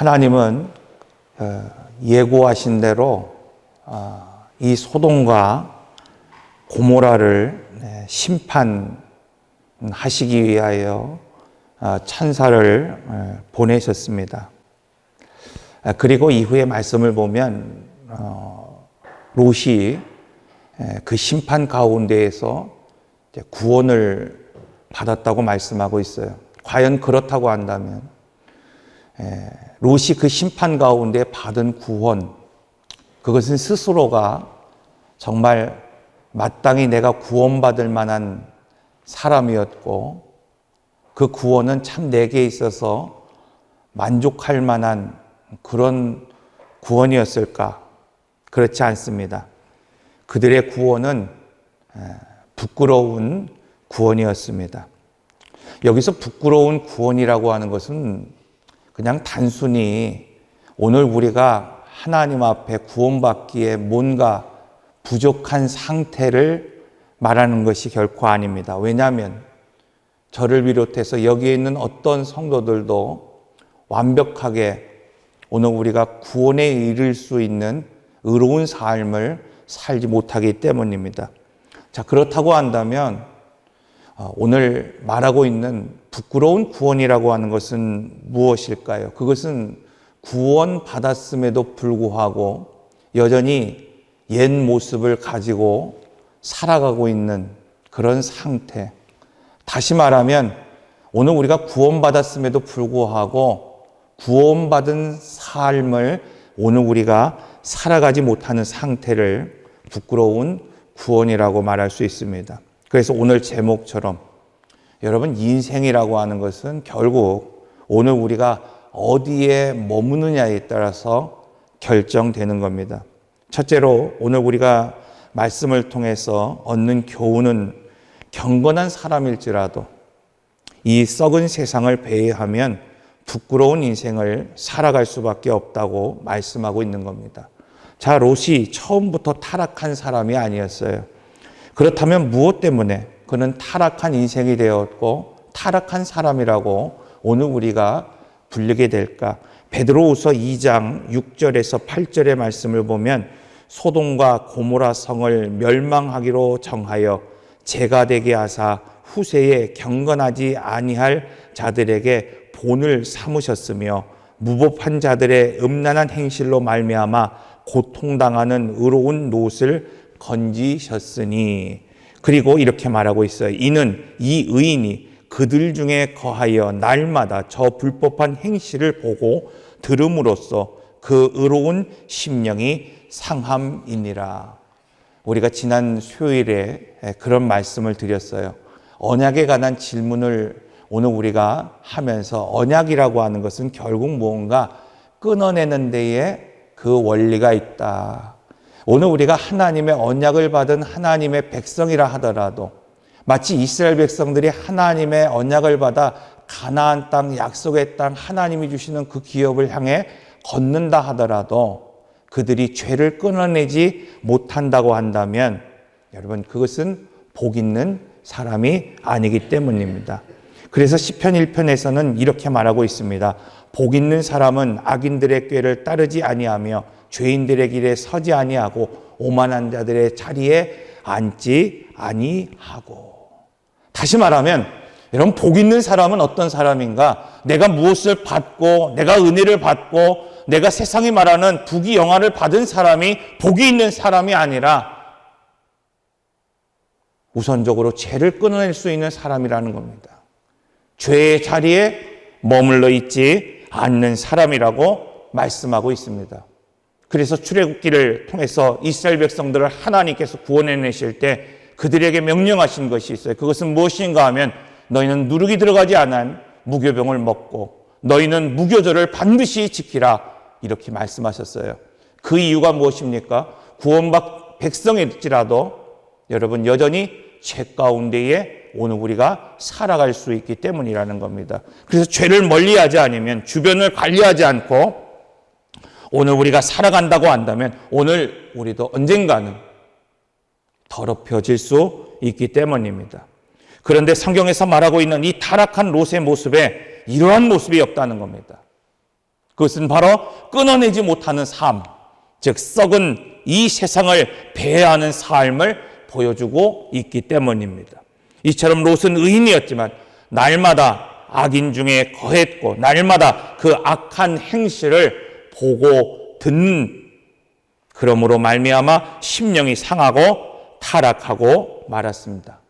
하나님은 어, 예고하신 대로 어, 이 소돔과 고모라를 네, 심판하시기 위하여 어, 천사를 어, 보내셨습니다. 아, 그리고 이후의 말씀을 보면 어, 롯이 에, 그 심판 가운데에서 구원을 받았다고 말씀하고 있어요. 과연 그렇다고 한다면 에, 롯이 그 심판 가운데 받은 구원 그것은 스스로가 정말 마땅히 내가 구원받을 만한 사람이었고 그 구원은 참 내게 있어서 만족할 만한 그런 구원이었을까? 그렇지 않습니다. 그들의 구원은 부끄러운 구원이었습니다. 여기서 부끄러운 구원이라고 하는 것은 그냥 단순히 오늘 우리가 하나님 앞에 구원받기에 뭔가 부족한 상태를 말하는 것이 결코 아닙니다. 왜냐하면 저를 비롯해서 여기에 있는 어떤 성도들도 완벽하게 오늘 우리가 구원에 이를 수 있는 의로운 삶을 살지 못하기 때문입니다. 자, 그렇다고 한다면 어, 오늘 말하고 있는 부끄러운 구원이라고 하는 것은 무엇일까요? 그것은 구원 받았음에도 불구하고 여전히 옛 모습을 가지고 살아가고 있는 그런 상태. 다시 말하면 오늘 우리가 구원받았음에도 불구하고 구원받은 삶을 오늘 우리가 살아가지 못하는 상태를 부끄러운 구원이라고 말할 수 있습니다. 그래서 오늘 제목처럼 여러분 인생이라고 하는 것은 결국 오늘 우리가 어디에 머무느냐에 따라서 결정되는 겁니다. 첫째로 오늘 우리가 말씀을 통해서 얻는 교훈은 경건한 사람일지라도 이 썩은 세상을 배회하면 부끄러운 인생을 살아갈 수밖에 없다고 말씀하고 있는 겁니다. 자, 롯이 처음부터 타락한 사람이 아니었어요. 그렇다면 무엇 때문에 그는 타락한 인생이 되었고 타락한 사람이라고 오늘 우리가 불리게 될까? 베드로후서 2장 6절에서 8절의 말씀을 보면 소돔과 고모라 성을 멸망하기로 정하여 재가 되게 하사 후세에 경건하지 아니할 자들에게 본을 삼으셨으며 무법한 자들의 음란한 행실로 말미암아 고통당하는 의로운 롯을 건지셨으니 그리고 이렇게 말하고 있어요. 이는 이 의인이 그들 중에 거하여 날마다 저 불법한 행실을 보고 들음으로써 그 의로운 심령이 상함이니라. 우리가 지난 수요일에 그런 말씀을 드렸어요. 언약에 관한 질문을 오늘 우리가 하면서 언약이라고 하는 것은 결국 무언가 끊어내는 데에 그 원리가 있다. 오늘 우리가 하나님의 언약을 받은 하나님의 백성이라 하더라도 마치 이스라엘 백성들이 하나님의 언약을 받아 가나안 땅 약속의 땅 하나님이 주시는 그 기업을 향해 걷는다 하더라도 그들이 죄를 끊어내지 못한다고 한다면 여러분 그것은 복 있는 사람이 아니기 때문입니다. 그래서 시편 1편에서는 이렇게 말하고 있습니다. 복 있는 사람은 악인들의 꾀를 따르지 아니하며 죄인들의 길에 서지 아니하고 오만한 자들의 자리에 앉지 아니하고. 다시 말하면 여러분 복 있는 사람은 어떤 사람인가? 내가 무엇을 받고 내가 은혜를 받고 내가 세상이 말하는 부귀 영화를 받은 사람이 복이 있는 사람이 아니라 우선적으로 죄를 끊어낼 수 있는 사람이라는 겁니다. 죄의 자리에 머물러 있지 않는 사람이라고 말씀하고 있습니다. 그래서 출애굽기를 통해서 이스라엘 백성들을 하나님께서 구원해 내실 때 그들에게 명령하신 것이 있어요. 그것은 무엇인가 하면 너희는 누룩이 들어가지 않은 무교병을 먹고 너희는 무교절을 반드시 지키라 이렇게 말씀하셨어요. 그 이유가 무엇입니까? 구원받 백성일지라도 여러분 여전히 죄 가운데에 오늘 우리가 살아갈 수 있기 때문이라는 겁니다. 그래서 죄를 멀리하지 않으면 주변을 관리하지 않고 오늘 우리가 살아간다고 한다면 오늘 우리도 언젠가는 더럽혀질 수 있기 때문입니다. 그런데 성경에서 말하고 있는 이 타락한 롯의 모습에 이러한 모습이 없다는 겁니다. 그것은 바로 끊어내지 못하는 삶, 즉 썩은 이 세상을 배회하는 삶을 보여주고 있기 때문입니다. 이처럼 롯은 의인이었지만 날마다 악인 중에 거했고 날마다 그 악한 행실을 보고 듣는 그러므로 말미암아 심령이 상하고 타락하고 말았습니다.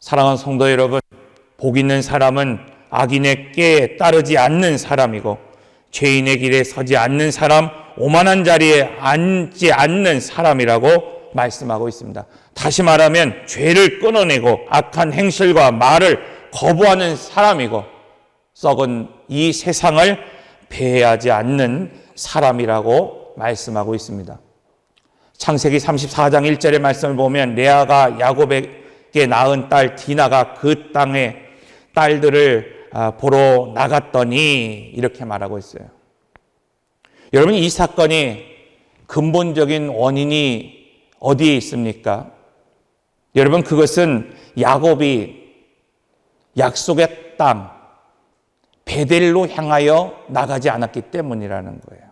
사랑하는 성도 여러분, 복 있는 사람은 악인의 꾀에 따르지 않는 사람이고 죄인의 길에 서지 않는 사람, 오만한 자리에 앉지 않는 사람이라고 말씀하고 있습니다. 다시 말하면 죄를 끊어내고 악한 행실과 말을 거부하는 사람이고 썩은 이 세상을 배회하지 않는 사람이라고 말씀하고 있습니다. 창세기 34장 1절의 말씀을 보면 레아가 야곱에게 낳은 딸 디나가 그 땅에 딸들을 아, 보러 나갔더니 이렇게 말하고 있어요. 여러분 이 사건이 근본적인 원인이 어디에 있습니까? 여러분 그것은 야곱이 약속의 땅 베델로 향하여 나가지 않았기 때문이라는 거예요.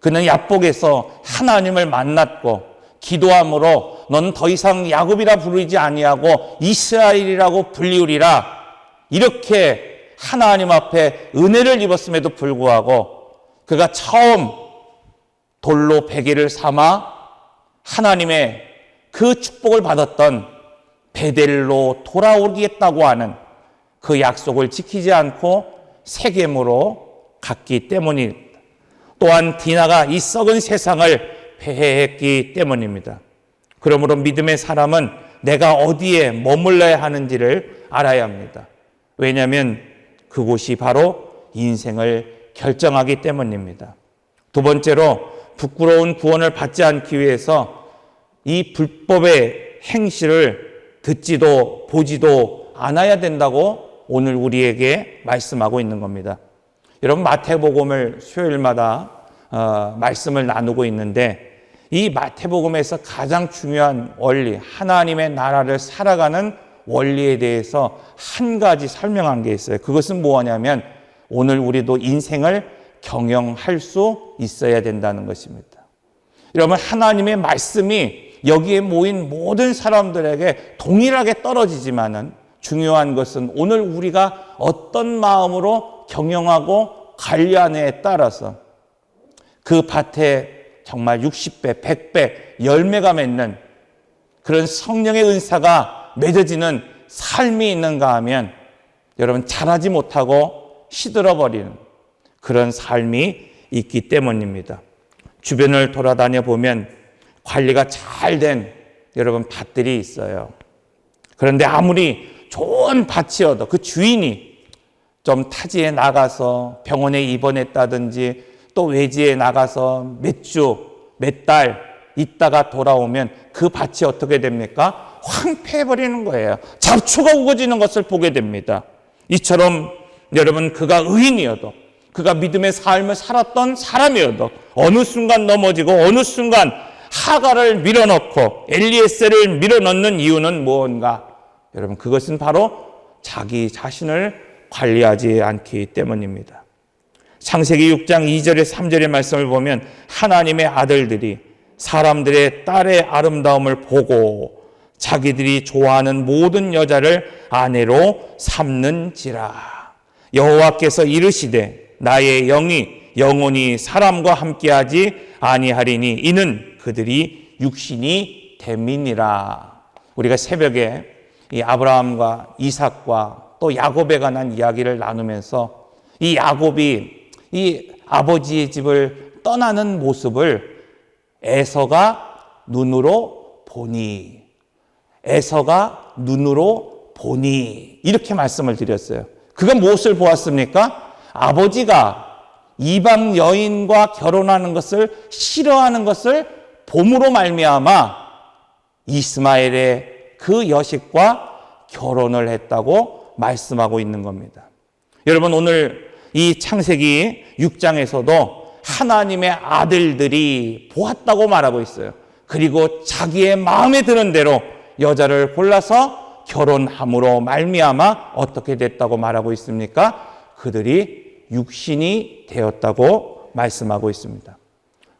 그는 야복에서 하나님을 만났고 기도함으로 넌 더 이상 야곱이라 부르지 아니하고 이스라엘이라고 불리우리라 이렇게 하나님 앞에 은혜를 입었음에도 불구하고 그가 처음 돌로 베개를 삼아 하나님의 그 축복을 받았던 베델로 돌아오겠다고 하는 그 약속을 지키지 않고 세겜으로 갔기 때문입니다. 또한 디나가 이 썩은 세상을 폐해했기 때문입니다. 그러므로 믿음의 사람은 내가 어디에 머물러야 하는지를 알아야 합니다. 왜냐하면 그곳이 바로 인생을 결정하기 때문입니다. 두 번째로 부끄러운 구원을 받지 않기 위해서 이 불법의 행실을 듣지도 보지도 않아야 된다고 오늘 우리에게 말씀하고 있는 겁니다. 여러분 마태복음을 수요일마다 어, 말씀을 나누고 있는데 이 마태복음에서 가장 중요한 원리, 하나님의 나라를 살아가는 원리에 대해서 한 가지 설명한 게 있어요. 그것은 뭐냐면 오늘 우리도 인생을 경영할 수 있어야 된다는 것입니다. 여러분, 하나님의 말씀이 여기에 모인 모든 사람들에게 동일하게 떨어지지만은 중요한 것은 오늘 우리가 어떤 마음으로 경영하고 관리하느냐에 따라서 그 밭에 정말 60배, 100배 열매가 맺는 그런 성령의 은사가 맺어지는 삶이 있는가 하면 여러분 잘하지 못하고 시들어버리는 그런 삶이 있기 때문입니다. 주변을 돌아다녀 보면 관리가 잘 된 여러분 밭들이 있어요. 그런데 아무리 좋은 밭이어도 그 주인이 좀 타지에 나가서 병원에 입원했다든지 또 외지에 나가서 몇 주, 몇 달 있다가 돌아오면 그 밭이 어떻게 됩니까? 황폐해버리는 거예요. 잡초가 우거지는 것을 보게 됩니다. 이처럼 여러분 그가 의인이어도 그가 믿음의 삶을 살았던 사람이어도 어느 순간 넘어지고 어느 순간 하가를 밀어넣고 엘리에셀을 밀어넣는 이유는 무언가? 여러분 그것은 바로 자기 자신을 관리하지 않기 때문입니다. 창세기 6장 2절에 3절의 말씀을 보면 하나님의 아들들이 사람들의 딸의 아름다움을 보고 자기들이 좋아하는 모든 여자를 아내로 삼는지라 여호와께서 이르시되 나의 영이 영원히 사람과 함께하지 아니하리니 이는 그들이 육신이 됨이니라 우리가 새벽에 이 아브라함과 이삭과 또 야곱에 관한 이야기를 나누면서 이 야곱이 이 아버지의 집을 떠나는 모습을 에서가 눈으로 보니 에서가 눈으로 보니 이렇게 말씀을 드렸어요. 그가 무엇을 보았습니까? 아버지가 이방 여인과 결혼하는 것을 싫어하는 것을 봄으로 말미암아 이스마엘의 그 여식과 결혼을 했다고 말씀하고 있는 겁니다. 여러분 오늘 이 창세기 6장에서도 하나님의 아들들이 보았다고 말하고 있어요. 그리고 자기의 마음에 드는 대로 여자를 골라서 결혼함으로 말미암아 어떻게 됐다고 말하고 있습니까? 그들이 육신이 되었다고 말씀하고 있습니다.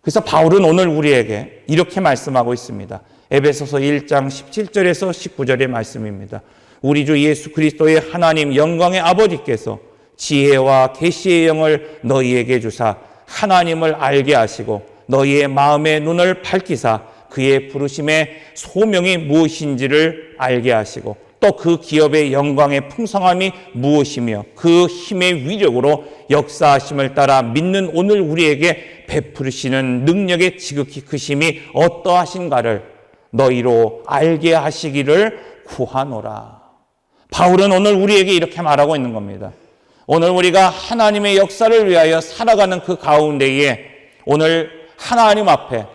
그래서 바울은 오늘 우리에게 이렇게 말씀하고 있습니다. 에베소서 1장 17절에서 19절의 말씀입니다. 우리 주 예수 그리스도의 하나님 영광의 아버지께서 지혜와 계시의 영을 너희에게 주사 하나님을 알게 하시고 너희의 마음의 눈을 밝히사 그의 부르심의 소명이 무엇인지를 알게 하시고 또 그 기업의 영광의 풍성함이 무엇이며 그 힘의 위력으로 역사하심을 따라 믿는 오늘 우리에게 베푸시는 능력의 지극히 크심이 어떠하신가를 너희로 알게 하시기를 구하노라. 바울은 오늘 우리에게 이렇게 말하고 있는 겁니다. 오늘 우리가 하나님의 역사를 위하여 살아가는 그 가운데에 오늘 하나님 앞에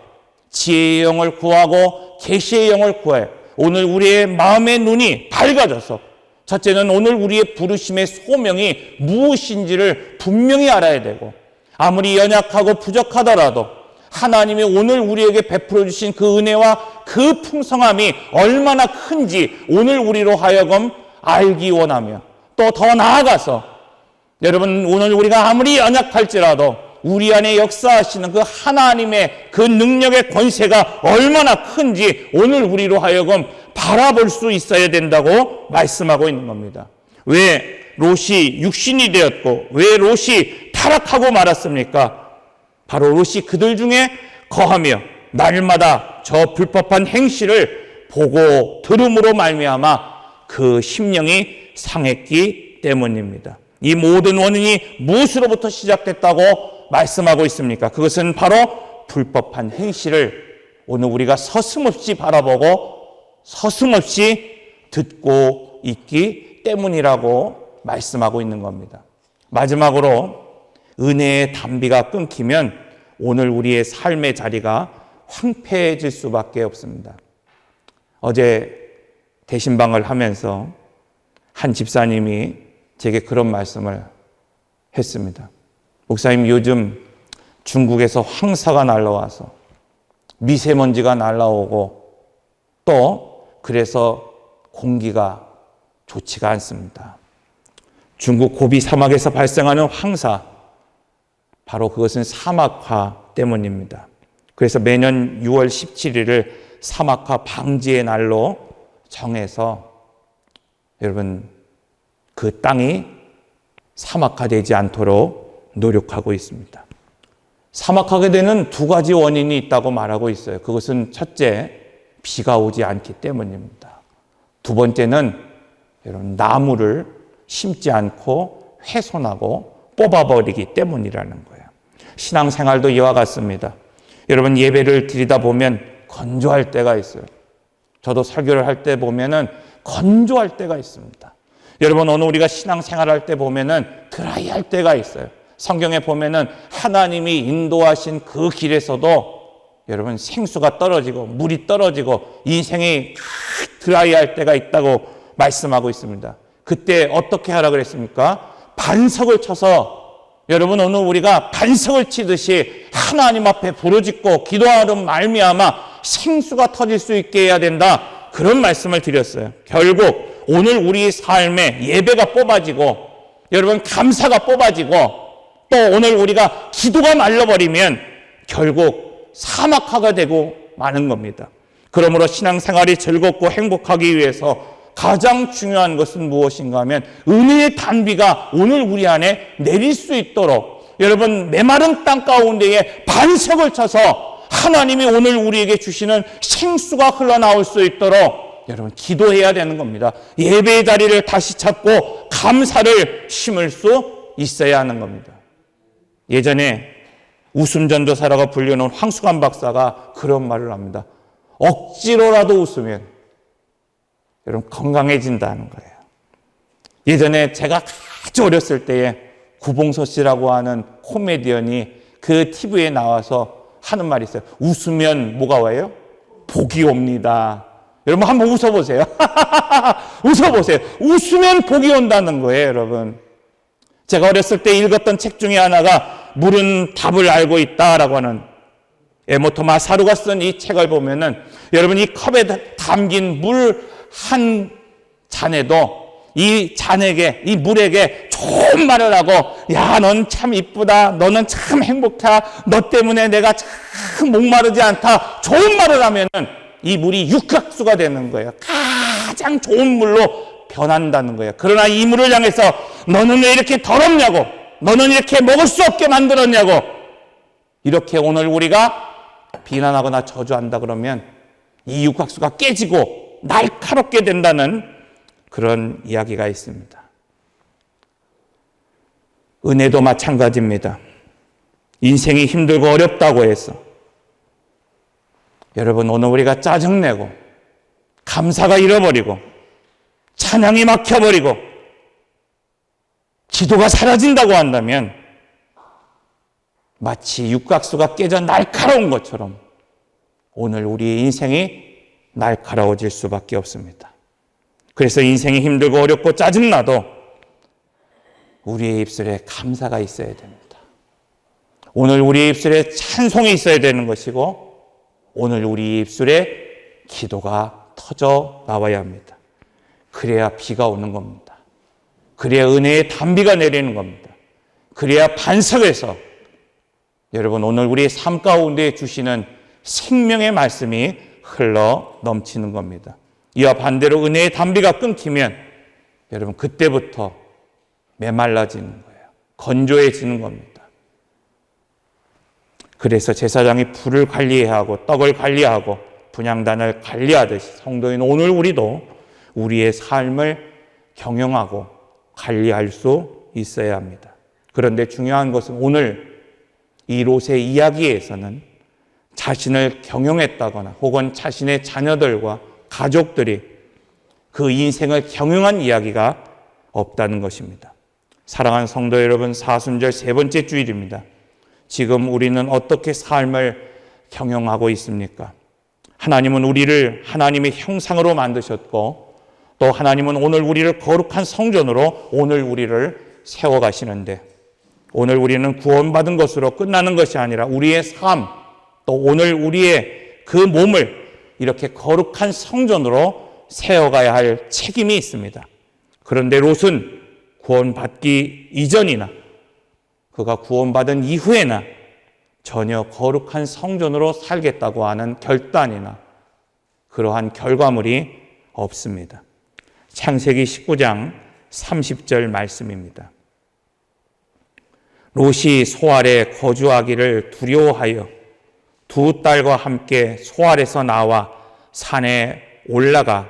지혜의 영을 구하고 계시의 영을 구해 오늘 우리의 마음의 눈이 밝아져서 첫째는 오늘 우리의 부르심의 소명이 무엇인지를 분명히 알아야 되고 아무리 연약하고 부족하더라도 하나님이 오늘 우리에게 베풀어 주신 그 은혜와 그 풍성함이 얼마나 큰지 오늘 우리로 하여금 알기 원하며 또 더 나아가서 여러분 오늘 우리가 아무리 연약할지라도 우리 안에 역사하시는 그 하나님의 그 능력의 권세가 얼마나 큰지 오늘 우리로 하여금 바라볼 수 있어야 된다고 말씀하고 있는 겁니다. 왜 롯이 육신이 되었고 왜 롯이 타락하고 말았습니까? 바로 롯이 그들 중에 거하며 날마다 저 불법한 행실을 보고 들음으로 말미암아 그 심령이 상했기 때문입니다. 이 모든 원인이 무엇으로부터 시작됐다고 말씀하고 있습니까? 그것은 바로 불법한 행실을 오늘 우리가 서슴없이 바라보고 서슴없이 듣고 있기 때문이라고 말씀하고 있는 겁니다. 마지막으로 은혜의 담비가 끊기면 오늘 우리의 삶의 자리가 황폐해질 수밖에 없습니다. 어제 대신방을 하면서 한 집사님이 제게 그런 말씀을 했습니다. 목사님 요즘 중국에서 황사가 날라와서 미세먼지가 날라오고 또 그래서 공기가 좋지가 않습니다. 중국 고비 사막에서 발생하는 황사 바로 그것은 사막화 때문입니다. 그래서 매년 6월 17일을 사막화 방지의 날로 정해서 여러분 그 땅이 사막화되지 않도록 노력하고 있습니다. 사막하게 되는 두 가지 원인이 있다고 말하고 있어요. 그것은 첫째, 비가 오지 않기 때문입니다. 두 번째는 여러분 나무를 심지 않고 훼손하고 뽑아버리기 때문이라는 거예요. 신앙생활도 이와 같습니다. 여러분 예배를 드리다 보면 건조할 때가 있어요. 저도 설교를 할 때 보면은 건조할 때가 있습니다. 여러분 오늘 우리가 신앙생활할 때 보면은 드라이할 때가 있어요. 성경에 보면은 하나님이 인도하신 그 길에서도 여러분 생수가 떨어지고 물이 떨어지고 인생이 드라이할 때가 있다고 말씀하고 있습니다. 그때 어떻게 하라 그랬습니까? 반석을 쳐서 여러분 오늘 우리가 반석을 치듯이 하나님 앞에 부르짖고 기도하는 말미암아 생수가 터질 수 있게 해야 된다. 그런 말씀을 드렸어요. 결국 오늘 우리 삶에 예배가 뽑아지고 여러분 감사가 뽑아지고 또 오늘 우리가 기도가 말라버리면 결국 사막화가 되고 마는 겁니다. 그러므로 신앙생활이 즐겁고 행복하기 위해서 가장 중요한 것은 무엇인가 하면 은혜의 단비가 오늘 우리 안에 내릴 수 있도록 여러분 메마른 땅 가운데에 반석을 쳐서 하나님이 오늘 우리에게 주시는 생수가 흘러나올 수 있도록 여러분 기도해야 되는 겁니다. 예배의 자리를 다시 찾고 감사를 심을 수 있어야 하는 겁니다. 예전에 웃음 전도사라고 불리는 황수관 박사가 그런 말을 합니다. 억지로라도 웃으면 여러분 건강해진다는 거예요. 예전에 제가 아주 어렸을 때에 구봉서 씨라고 하는 코미디언이 그 TV에 나와서 하는 말이 있어요. 웃으면 뭐가 와요? 복이 옵니다. 여러분 한번 웃어보세요. 웃어보세요. 웃으면 복이 온다는 거예요, 여러분. 제가 어렸을 때 읽었던 책 중에 하나가 물은 답을 알고 있다라고 하는 에모토 마 사루가 쓴 이 책을 보면은 여러분 이 컵에 담긴 물 한 잔에도 이 잔에게, 이 물에게 좋은 말을 하고, 야, 넌 참 이쁘다. 너는 참 행복해. 너 때문에 내가 참 목마르지 않다. 좋은 말을 하면은 이 물이 육각수가 되는 거예요. 가장 좋은 물로 변한다는 거예요. 그러나 이 물을 향해서 너는 왜 이렇게 더럽냐고, 너는 이렇게 먹을 수 없게 만들었냐고, 이렇게 오늘 우리가 비난하거나 저주한다 그러면 이 육각수가 깨지고 날카롭게 된다는 그런 이야기가 있습니다. 은혜도 마찬가지입니다. 인생이 힘들고 어렵다고 해서 여러분 오늘 우리가 짜증내고 감사가 잃어버리고 찬양이 막혀버리고 기도가 사라진다고 한다면 마치 육각수가 깨져 날카로운 것처럼 오늘 우리의 인생이 날카로워질 수밖에 없습니다. 그래서 인생이 힘들고 어렵고 짜증나도 우리의 입술에 감사가 있어야 됩니다. 오늘 우리의 입술에 찬송이 있어야 되는 것이고 오늘 우리 입술에 기도가 터져 나와야 합니다. 그래야 비가 오는 겁니다. 그래야 은혜의 단비가 내리는 겁니다. 그래야 반석에서 여러분 오늘 우리의 삶 가운데 주시는 생명의 말씀이 흘러 넘치는 겁니다. 이와 반대로 은혜의 담비가 끊기면 여러분 그때부터 메말라지는 거예요. 건조해지는 겁니다. 그래서 제사장이 불을 관리해야 하고 떡을 관리하고 분양단을 관리하듯이 성도인 오늘 우리도 우리의 삶을 경영하고 관리할 수 있어야 합니다. 그런데 중요한 것은 오늘 이 롯의 이야기에서는 자신을 경영했다거나 혹은 자신의 자녀들과 가족들이 그 인생을 경영한 이야기가 없다는 것입니다. 사랑하는 성도 여러분, 사순절 세 번째 주일입니다. 지금 우리는 어떻게 삶을 경영하고 있습니까? 하나님은 우리를 하나님의 형상으로 만드셨고 또 하나님은 오늘 우리를 거룩한 성전으로 오늘 우리를 세워 가시는데 오늘 우리는 구원받은 것으로 끝나는 것이 아니라 우리의 삶, 또 오늘 우리의 그 몸을 이렇게 거룩한 성전으로 세워가야 할 책임이 있습니다. 그런데 롯은 구원받기 이전이나 그가 구원받은 이후에나 전혀 거룩한 성전으로 살겠다고 하는 결단이나 그러한 결과물이 없습니다. 창세기 19장 30절 말씀입니다. 롯이 소알에 거주하기를 두려워하여 두 딸과 함께 소알에서 나와 산에 올라가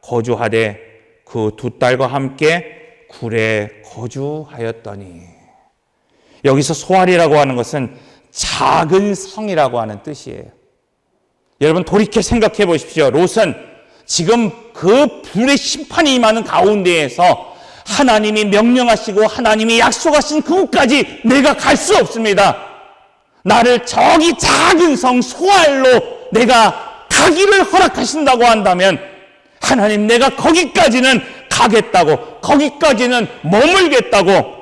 거주하되 그 두 딸과 함께 굴에 거주하였더니 여기서 소알이라고 하는 것은 작은 성이라고 하는 뜻이에요. 여러분 돌이켜 생각해 보십시오. 롯은 지금 그 불의 심판이 임하는 가운데에서 하나님이 명령하시고 하나님이 약속하신 그곳까지 내가 갈 수 없습니다. 나를 저기 작은 성 소알로 내가 가기를 허락하신다고 한다면 하나님 내가 거기까지는 가겠다고 거기까지는 머물겠다고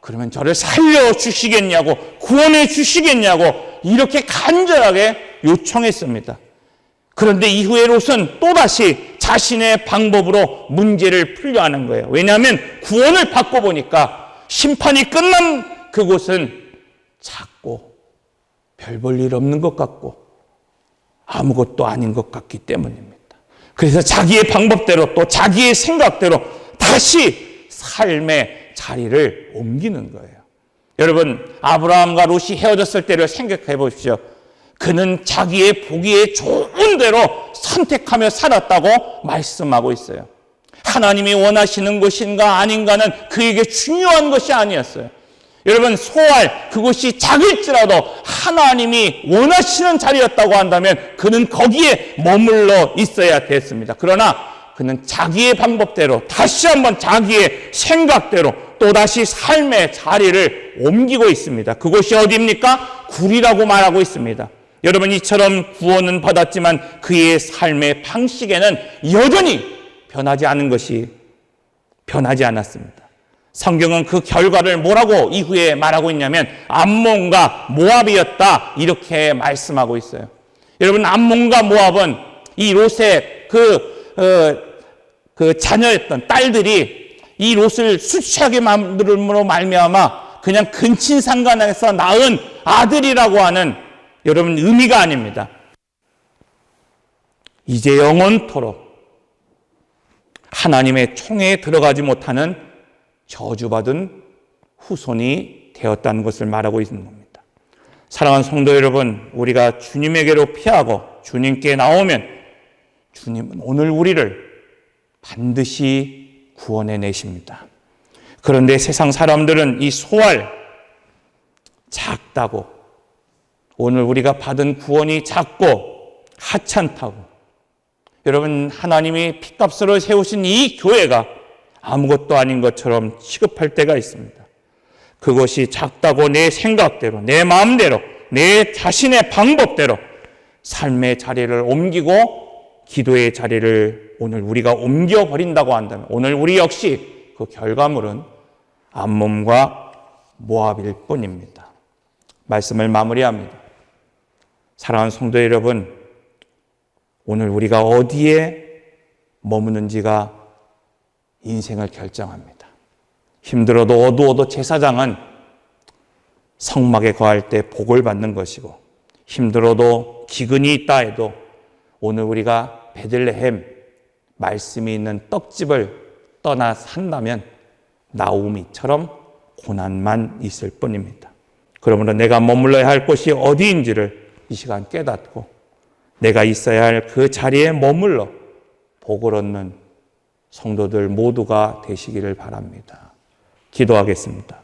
그러면 저를 살려 주시겠냐고 구원해 주시겠냐고 이렇게 간절하게 요청했습니다. 그런데 이후에 롯은 또다시 자신의 방법으로 문제를 풀려 하는 거예요. 왜냐하면 구원을 받고 보니까 심판이 끝난 그곳은 작고 별 볼 일 없는 것 같고 아무것도 아닌 것 같기 때문입니다. 그래서 자기의 방법대로 또 자기의 생각대로 다시 삶의 자리를 옮기는 거예요. 여러분, 아브라함과 롯이 헤어졌을 때를 생각해 보십시오. 그는 자기의 보기에 좋은 대로 선택하며 살았다고 말씀하고 있어요. 하나님이 원하시는 것인가 아닌가는 그에게 중요한 것이 아니었어요. 여러분, 소알, 그것이 작을지라도 하나님이 원하시는 자리였다고 한다면 그는 거기에 머물러 있어야 됐습니다. 그러나 그는 자기의 방법대로 다시 한번 자기의 생각대로 또다시 삶의 자리를 옮기고 있습니다. 그곳이 어디입니까? 굴이라고 말하고 있습니다. 여러분 이처럼 구원은 받았지만 그의 삶의 방식에는 여전히 변하지 않은 것이 변하지 않았습니다. 성경은 그 결과를 뭐라고 이후에 말하고 있냐면 암몬과 모압이었다 이렇게 말씀하고 있어요. 여러분 암몬과 모압은 이 롯의 그, 어, 그 자녀였던 딸들이 이 롯을 수치하게 만들므로 말미암아 그냥 근친상간에서 낳은 아들이라고 하는 여러분 의미가 아닙니다. 이제 영원토록 하나님의 총회에 들어가지 못하는 저주받은 후손이 되었다는 것을 말하고 있는 겁니다. 사랑하는 성도 여러분, 우리가 주님에게로 피하고 주님께 나오면 주님은 오늘 우리를 반드시 구원해 내십니다. 그런데 세상 사람들은 이 소알 작다고 오늘 우리가 받은 구원이 작고 하찮다고 여러분 하나님이 피값으로 세우신 이 교회가 아무것도 아닌 것처럼 취급할 때가 있습니다. 그것이 작다고 내 생각대로 내 마음대로 내 자신의 방법대로 삶의 자리를 옮기고 기도의 자리를 오늘 우리가 옮겨 버린다고 한다면 오늘 우리 역시 그 결과물은 암몸과 모압일 뿐입니다. 말씀을 마무리합니다. 사랑하는 성도 여러분, 오늘 우리가 어디에 머무는지가 인생을 결정합니다. 힘들어도 어두워도 제사장은 성막에 거할 때 복을 받는 것이고 힘들어도 기근이 있다 해도 오늘 우리가 베들레헴 말씀이 있는 떡집을 떠나 산다면 나오미처럼 고난만 있을 뿐입니다. 그러므로 내가 머물러야 할 곳이 어디인지를 이 시간 깨닫고 내가 있어야 할 그 자리에 머물러 복을 얻는 성도들 모두가 되시기를 바랍니다. 기도하겠습니다.